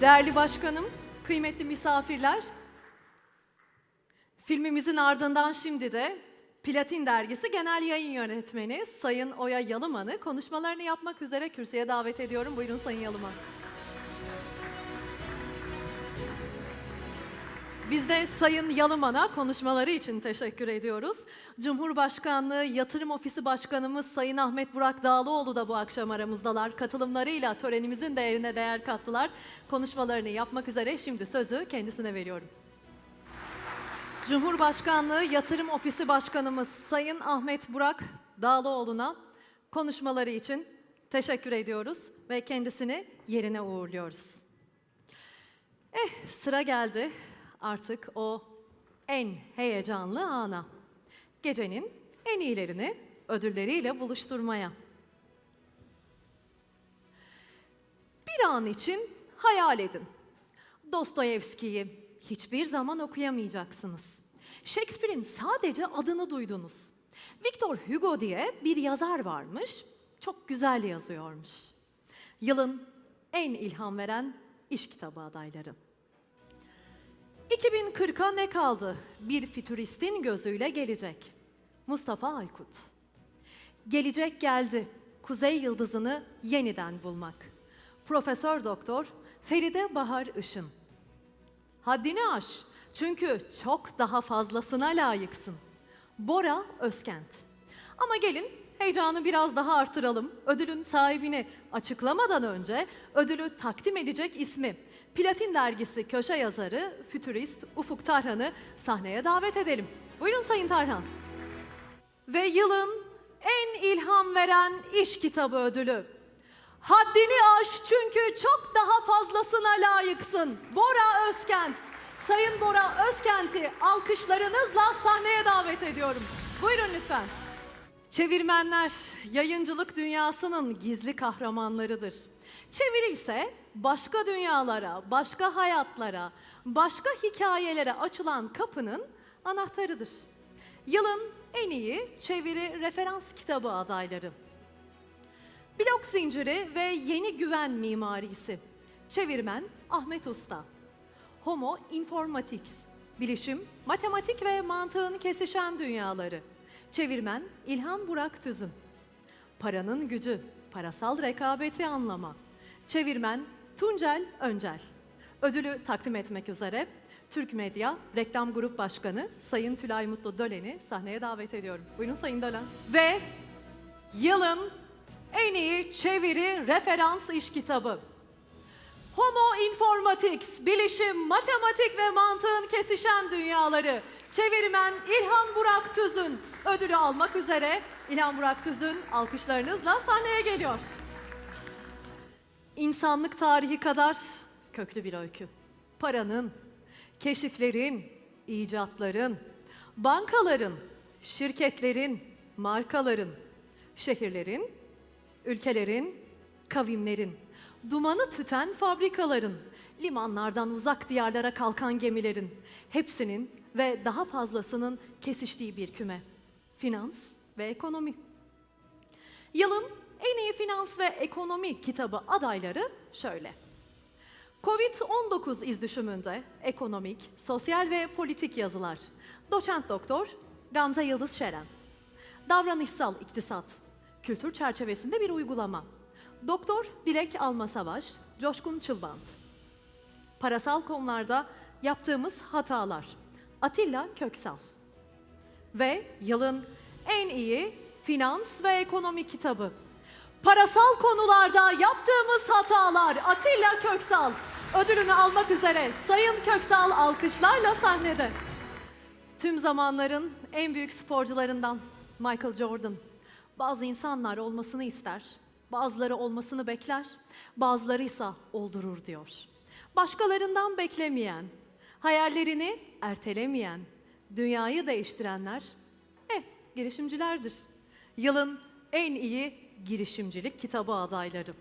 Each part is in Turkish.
Değerli başkanım, kıymetli misafirler, filmimizin ardından şimdi de Platin Dergisi Genel Yayın Yönetmeni Sayın Oya Yalıman'ı konuşmalarını yapmak üzere kürsüye davet ediyorum. Buyurun Sayın Yalıman. Biz de Sayın Yalıman'a konuşmaları için teşekkür ediyoruz. Cumhurbaşkanlığı Yatırım Ofisi Başkanımız Sayın Ahmet Burak Dağlıoğlu da bu akşam aramızdalar. Katılımlarıyla törenimizin değerine değer kattılar. Konuşmalarını yapmak üzere şimdi sözü kendisine veriyorum. Cumhurbaşkanlığı Yatırım Ofisi Başkanımız Sayın Ahmet Burak Dağlıoğlu'na konuşmaları için teşekkür ediyoruz ve kendisini yerine uğurluyoruz. Eh sıra geldi artık o en heyecanlı ana. Gecenin en iyilerini ödülleriyle buluşturmaya. Bir an için hayal edin. Dostoyevski'yi hiçbir zaman okuyamayacaksınız. Shakespeare'in sadece adını duydunuz. Victor Hugo diye bir yazar varmış, çok güzel yazıyormuş. Yılın en ilham veren iş kitabı adayları. 2040'a ne kaldı? Bir fütüristin gözüyle gelecek. Mustafa Aykut. Gelecek geldi. Kuzey yıldızını yeniden bulmak. Profesör Doktor Feride Bahar Işın. Haddini aş. Çünkü çok daha fazlasına layıksın. Bora Özkent. Ama gelin heyecanı biraz daha artıralım. Ödülün sahibini açıklamadan önce ödülü takdim edecek ismi Platin Dergisi köşe yazarı, fütürist Ufuk Tarhan'ı sahneye davet edelim. Buyurun Sayın Tarhan. Ve yılın en ilham veren iş kitabı ödülü. Haddini aş çünkü çok daha fazlasına layıksın. Bora Özkent. Sayın Bora Özkent'i alkışlarınızla sahneye davet ediyorum. Buyurun lütfen. Çevirmenler yayıncılık dünyasının gizli kahramanlarıdır. Çeviri ise başka dünyalara, başka hayatlara, başka hikayelere açılan kapının anahtarıdır. Yılın en iyi çeviri referans kitabı adayları. Blok zinciri ve yeni güven mimarisi. Çevirmen Ahmet Usta. Homo Informatics. Bilişim, matematik ve mantığın kesişen dünyaları. Çevirmen İlhan Burak Tüzün. Paranın gücü, parasal rekabeti anlama. Çevirmen Tuncel Öncel. Ödülü takdim etmek üzere Türk Medya Reklam Grup Başkanı Sayın Tülay Mutlu Dölen'i sahneye davet ediyorum. Buyurun Sayın Dölen. Ve yılın en iyi çeviri referans iş kitabı. Homo Informatics, bilişim, matematik ve mantığın kesişen dünyaları. Çevirmen İlhan Burak Tüzün ödülü almak üzere İlhan Burak Tüzün alkışlarınızla sahneye geliyor. İnsanlık tarihi kadar köklü bir öykü. Paranın, keşiflerin, icatların, bankaların, şirketlerin, markaların, şehirlerin, ülkelerin, kavimlerin, dumanı tüten fabrikaların, limanlardan uzak diyarlara kalkan gemilerin, hepsinin ve daha fazlasının kesiştiği bir küme. Finans ve ekonomi. Yılın en iyi finans ve ekonomi kitabı adayları şöyle. Covid-19 izdüşümünde ekonomik, sosyal ve politik yazılar. Doçent doktor Gamze Yıldız Şeren. Davranışsal iktisat, kültür çerçevesinde bir uygulama. Doktor Dilek Alma Savaş, Coşkun Çılbant. Parasal konularda yaptığımız hatalar. Atilla Köksal. Ve yılın en iyi finans ve ekonomi kitabı. Parasal konularda yaptığımız hatalar Atilla Köksal. Ödülünü almak üzere Sayın Köksal alkışlarla sahnede. Tüm zamanların en büyük sporcularından Michael Jordan. Bazı insanlar olmasını ister, bazıları olmasını bekler, bazıları ise oldurur diyor. Başkalarından beklemeyen, hayallerini ertelemeyen, dünyayı değiştirenler, eh girişimcilerdir. Yılın en iyi girişimcilik kitabı adayları.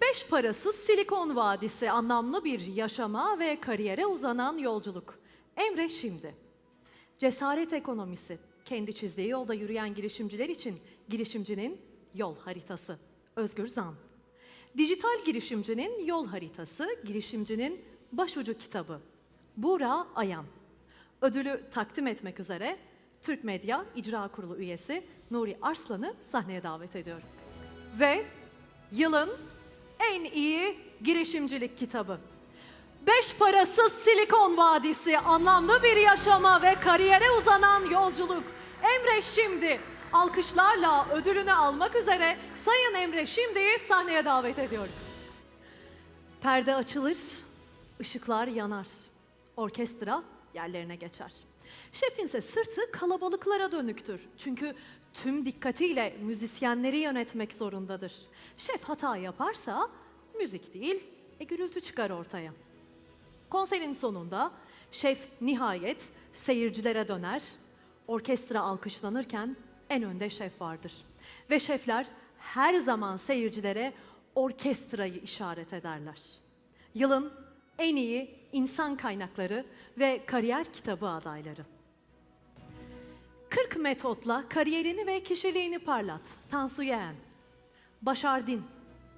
Beş parasız Silikon Vadisi anlamlı bir yaşama ve kariyere uzanan yolculuk. Emre Şimdi. Cesaret ekonomisi. Kendi çizdiği yolda yürüyen girişimciler için girişimcinin yol haritası. Özgür Zan. Dijital girişimcinin yol haritası, girişimcinin başucu kitabı. Buğra Ayan. Ödülü takdim etmek üzere Türk Medya İcra Kurulu üyesi Nuri Arslan'ı sahneye davet ediyorum. Ve yılın en iyi girişimcilik kitabı. Beş parasız Silikon Vadisi, anlamlı bir yaşama ve kariyere uzanan yolculuk. Emre Şimdi, alkışlarla ödülünü almak üzere Sayın Emre Şimdi'yi sahneye davet ediyorum. Perde açılır, ışıklar yanar. Orkestra yerlerine geçer. Şefin ise sırtı kalabalıklara dönüktür. Çünkü tüm dikkatiyle müzisyenleri yönetmek zorundadır. Şef hata yaparsa müzik değil, e gürültü çıkar ortaya. Konserin sonunda şef nihayet seyircilere döner. Orkestra alkışlanırken en önde şef vardır. Ve şefler her zaman seyircilere orkestrayı işaret ederler. Yılın en iyi insan kaynakları ve kariyer kitabı adayları. 40 metotla kariyerini ve kişiliğini parlat. Tansu Yeğen. Başardin.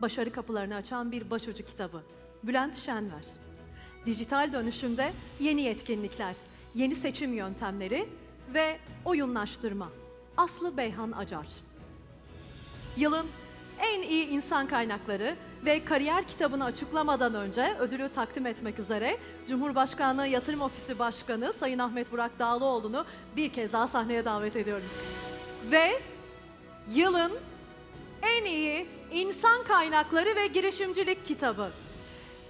Başarı kapılarını açan bir başucu kitabı. Bülent Şenver. Dijital dönüşümde yeni yetkinlikler, yeni seçim yöntemleri ve oyunlaştırma. Aslı Beyhan Acar. Yılın en iyi insan kaynakları ve kariyer kitabını açıklamadan önce ödülü takdim etmek üzere Cumhurbaşkanlığı Yatırım Ofisi Başkanı Sayın Ahmet Burak Dağlıoğlu'nu bir kez daha sahneye davet ediyorum. Ve yılın en iyi insan kaynakları ve girişimcilik kitabı.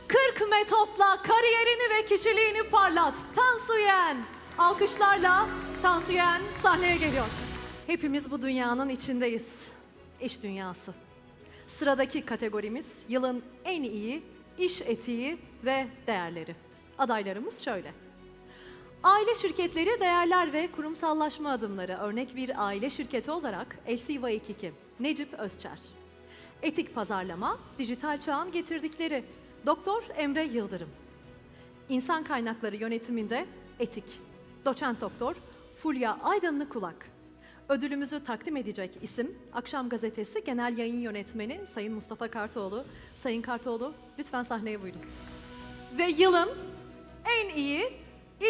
40 metotla kariyerini ve kişiliğini parlat. Tansu Yen. Alkışlarla Tansu Yen sahneye geliyor. Hepimiz bu dünyanın içindeyiz. İş dünyası. Sıradaki kategorimiz yılın en iyi iş etiği ve değerleri. Adaylarımız şöyle. Aile şirketleri değerler ve kurumsallaşma adımları örnek bir aile şirketi olarak LCY 22 Necip Özçer. Etik pazarlama, dijital çağın getirdikleri Doktor Emre Yıldırım. İnsan kaynakları yönetiminde etik. Doçent doktor Fulya Aydınlı Kulak. Ödülümüzü takdim edecek isim Akşam Gazetesi Genel Yayın Yönetmeni Sayın Mustafa Kartoğlu. Sayın Kartoğlu lütfen sahneye buyurun. Ve yılın en iyi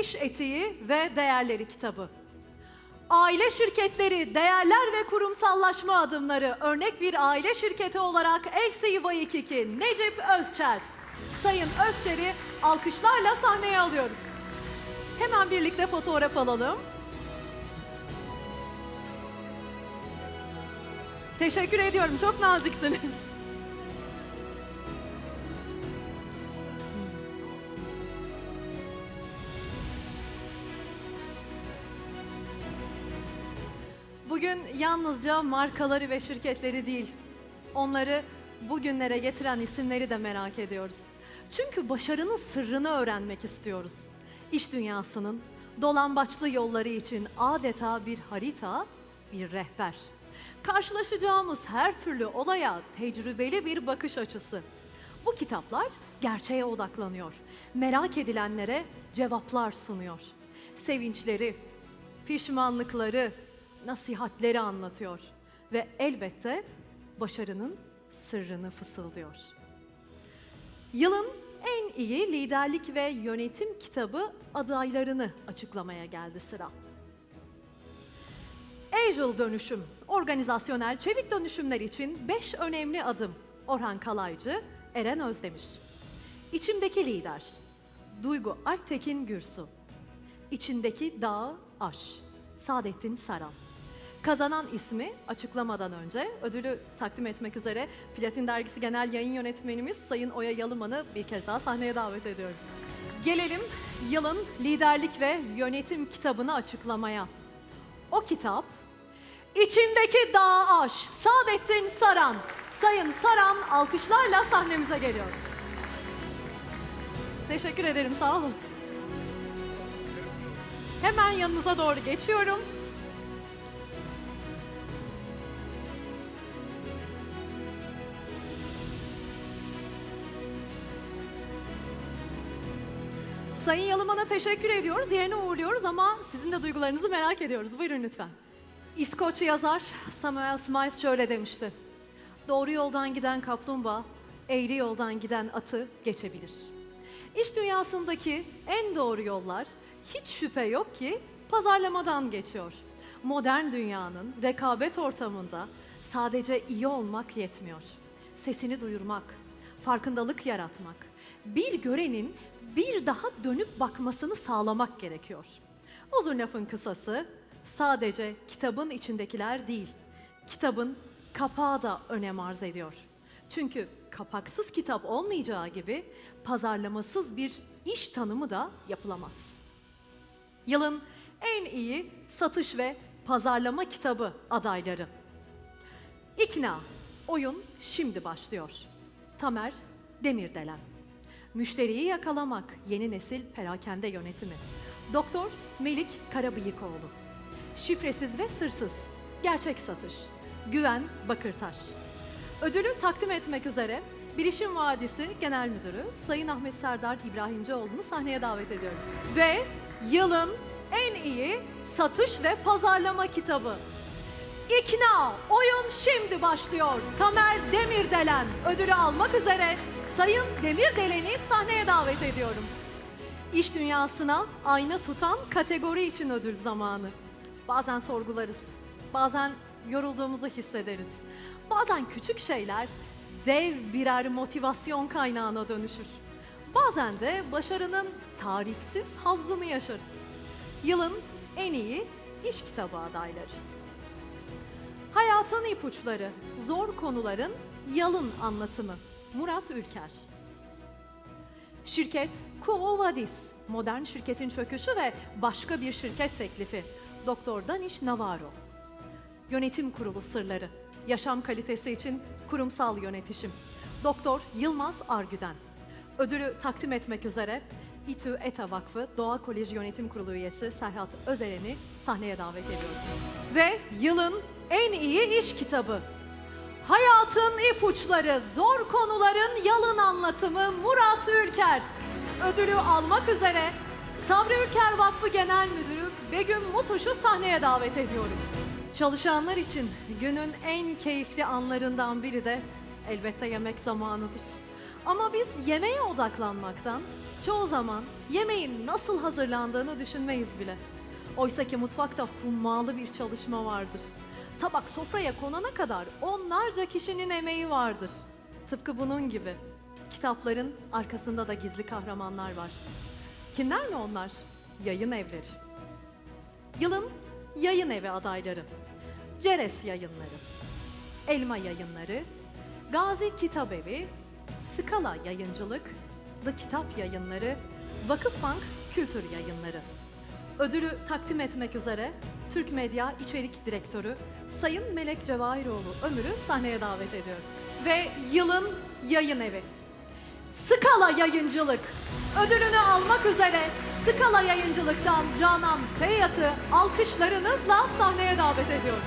iş etiği ve değerleri kitabı. Aile şirketleri, değerler ve kurumsallaşma adımları örnek bir aile şirketi olarak LCY 22 Necip Özçer. Sayın Özçer'i alkışlarla sahneye alıyoruz. Hemen birlikte fotoğraf alalım. Teşekkür ediyorum. Çok naziksiniz. Bugün yalnızca markaları ve şirketleri değil, onları bugünlere getiren isimleri de merak ediyoruz. Çünkü başarının sırrını öğrenmek istiyoruz. İş dünyasının dolambaçlı yolları için adeta bir harita, bir rehber. Karşılaşacağımız her türlü olaya tecrübeli bir bakış açısı. Bu kitaplar gerçeğe odaklanıyor. Merak edilenlere cevaplar sunuyor. Sevinçleri, pişmanlıkları, nasihatleri anlatıyor ve elbette başarının sırrını fısıldıyor. Yılın en iyi liderlik ve yönetim kitabı adaylarını açıklamaya geldi sıra. Agile dönüşüm, organizasyonel çevik dönüşümler için 5 önemli adım. Orhan Kalaycı, Eren Özdemir. İçimdeki lider, Duygu Alptekin Gürsu. İçindeki dağı aş, Saadettin Saran. Kazanan ismi açıklamadan önce ödülü takdim etmek üzere Platin Dergisi Genel Yayın Yönetmenimiz Sayın Oya Yalıman'ı bir kez daha sahneye davet ediyorum. Gelelim yılın liderlik ve yönetim kitabını açıklamaya. O kitap İçindeki Dağ Aş, Saadettin Saran. Sayın Saran alkışlarla sahnemize geliyor. Teşekkür ederim, sağ olun. Hemen yanınıza doğru geçiyorum. Sayın Yalıman'a teşekkür ediyoruz. Yerine uğurluyoruz ama sizin de duygularınızı merak ediyoruz. Buyurun lütfen. İskoç yazar Samuel Smiles şöyle demişti. Doğru yoldan giden kaplumbağa eğri yoldan giden atı geçebilir. İş dünyasındaki en doğru yollar hiç şüphe yok ki pazarlamadan geçiyor. Modern dünyanın rekabet ortamında sadece iyi olmak yetmiyor. Sesini duyurmak, farkındalık yaratmak, bir görenin bir daha dönüp bakmasını sağlamak gerekiyor. Uzun lafın kısası sadece kitabın içindekiler değil, kitabın kapağı da önem arz ediyor. Çünkü kapaksız kitap olmayacağı gibi pazarlamasız bir iş tanımı da yapılamaz. Yılın en iyi satış ve pazarlama kitabı adayları. İkna, oyun şimdi başlıyor. Tamer Demirdelen. Müşteriyi yakalamak, yeni nesil perakende yönetimi. Doktor Melik Karabıyıkoğlu. Şifresiz ve sırsız, gerçek satış. Güven Bakırtaş. Ödülü takdim etmek üzere Bilişim Vadisi Genel Müdürü Sayın Ahmet Serdar İbrahimcioğlu'nu sahneye davet ediyorum. Ve yılın en iyi satış ve pazarlama kitabı İkna, oyun şimdi başlıyor. Tamer Demirdelen ödülü almak üzere Sayın Demirdelen'i sahneye davet ediyorum. İş dünyasına ayna tutan kategori için ödül zamanı. Bazen sorgularız, bazen yorulduğumuzu hissederiz. Bazen küçük şeyler dev birer motivasyon kaynağına dönüşür. Bazen de başarının tarifsiz hazzını yaşarız. Yılın en iyi iş kitabı adayları. Hayatın ipuçları, zor konuların yalın anlatımı. Murat Ülker. Şirket Kuovadis, modern şirketin çöküşü ve başka bir şirket teklifi. Doktor Daniş Navarro. Yönetim kurulu sırları, yaşam kalitesi için kurumsal yönetişim. Doktor Yılmaz Argüden. Ödülü takdim etmek üzere İTÜ ETA Vakfı Doğa Koleji Yönetim Kurulu üyesi Serhat Özeren'i sahneye davet ediyorum. Ve yılın en iyi iş kitabı. Hayatın ipuçları, zor konuların yalın anlatımı Murat Ülker. Ödülü almak üzere Sabri Ülker Vakfı Genel Müdürü Begüm Mutuş'u sahneye davet ediyorum. Çalışanlar için günün en keyifli anlarından biri de elbette yemek zamanıdır. Ama biz yemeğe odaklanmaktan çoğu zaman yemeğin nasıl hazırlandığını düşünmeyiz bile. Oysa ki mutfakta hummalı bir çalışma vardır. Tabak sofraya konana kadar onlarca kişinin emeği vardır. Tıpkı bunun gibi. Kitapların arkasında da gizli kahramanlar var. Kimler mi onlar? Yayın evleri. Yılın yayın evi adayları. Ceres Yayınları, Elma Yayınları, Gazi Kitap Evi, Skala Yayıncılık, The Kitap Yayınları, Vakıfbank Kültür Yayınları. Ödülü takdim etmek üzere Türk Medya İçerik Direktörü Sayın Melek Cevahiroğlu Ömür'ü sahneye davet ediyorum. Ve yılın yayın evi. Skala Yayıncılık ödülünü almak üzere Skala Yayıncılık'tan Canan Feyyat'ı alkışlarınızla sahneye davet ediyorum.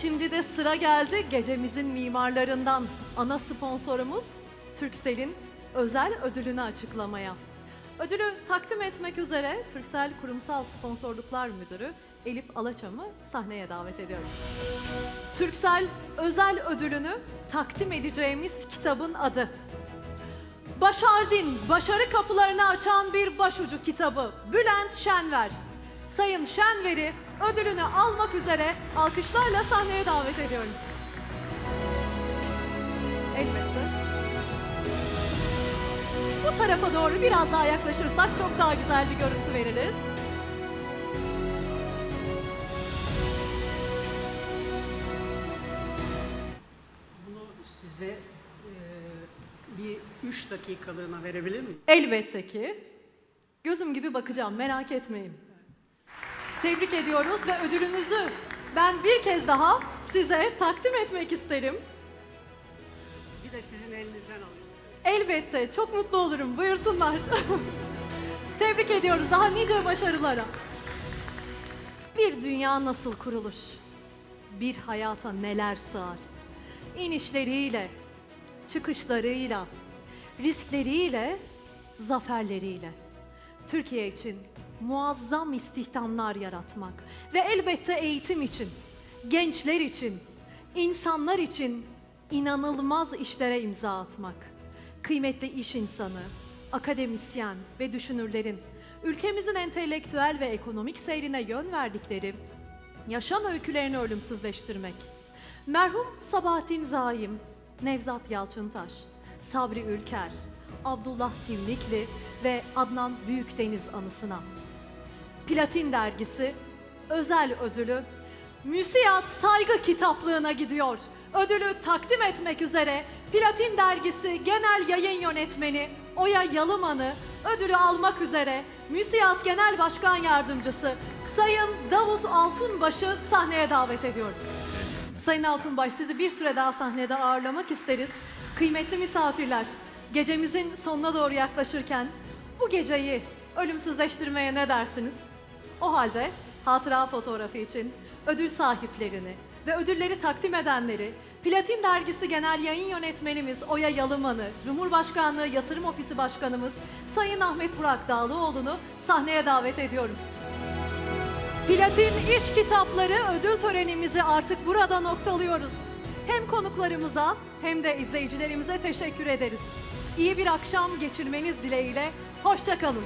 Şimdi de sıra geldi gecemizin mimarlarından ana sponsorumuz Türksel'in özel ödülünü açıklamaya. Ödülü takdim etmek üzere Türksel Kurumsal Sponsorluklar Müdürü Elif Alaçam'ı sahneye davet ediyorum. Türksel özel ödülünü takdim edeceğimiz kitabın adı Başardin, başarı kapılarını açan bir başucu kitabı Bülent Şenver. Sayın Şenver'i ödülünü almak üzere alkışlarla sahneye davet ediyorum. Elbette. Bu tarafa doğru biraz daha yaklaşırsak çok daha güzel bir görüntü veririz. 3 dakikalığına verebilir miyim? Elbette ki. Gözüm gibi bakacağım, merak etmeyin. Tebrik ediyoruz ve ödülümüzü ben bir kez daha size takdim etmek isterim. Bir de sizin elinizden alayım. Elbette, çok mutlu olurum. Buyursunlar. Tebrik ediyoruz daha nice başarılara. Bir dünya nasıl kurulur? Bir hayata neler sığar? İnişleriyle, çıkışlarıyla, riskleriyle, zaferleriyle. Türkiye için muazzam istihdamlar yaratmak ve elbette eğitim için, gençler için, insanlar için inanılmaz işlere imza atmak. kıymetli iş insanı, akademisyen ve düşünürlerin ülkemizin entelektüel ve ekonomik seyrine yön verdikleri yaşam öykülerini ölümsüzleştirmek. Merhum Sabahattin Zaim, Nevzat Yalçıntaş, Sabri Ülker, Abdullah Timlikli ve Adnan Büyükdeniz anısına. Platin dergisi özel ödülü Müsiyat Saygı Kitaplığına gidiyor. Ödülü takdim etmek üzere Platin dergisi genel yayın yönetmeni Oya Yalıman'ı ödülü almak üzere Müsiyat Genel Başkan Yardımcısı Sayın Davut Altunbaş'ı sahneye davet ediyorum. Sayın Altunbaş sizi bir süre daha sahnede ağırlamak isteriz. Kıymetli misafirler, gecemizin sonuna doğru yaklaşırken bu geceyi ölümsüzleştirmeye ne dersiniz? O halde hatıra fotoğrafı için ödül sahiplerini ve ödülleri takdim edenleri Platin Dergisi Genel Yayın Yönetmenimiz Oya Yalıman'ı, Cumhurbaşkanlığı Yatırım Ofisi Başkanımız Sayın Ahmet Burak Dağlıoğlu'nu sahneye davet ediyorum. Platin İş Kitapları ödül törenimizi artık burada noktalıyoruz. Hem konuklarımıza hem de izleyicilerimize teşekkür ederiz. İyi bir akşam geçirmeniz dileğiyle. Hoşçakalın.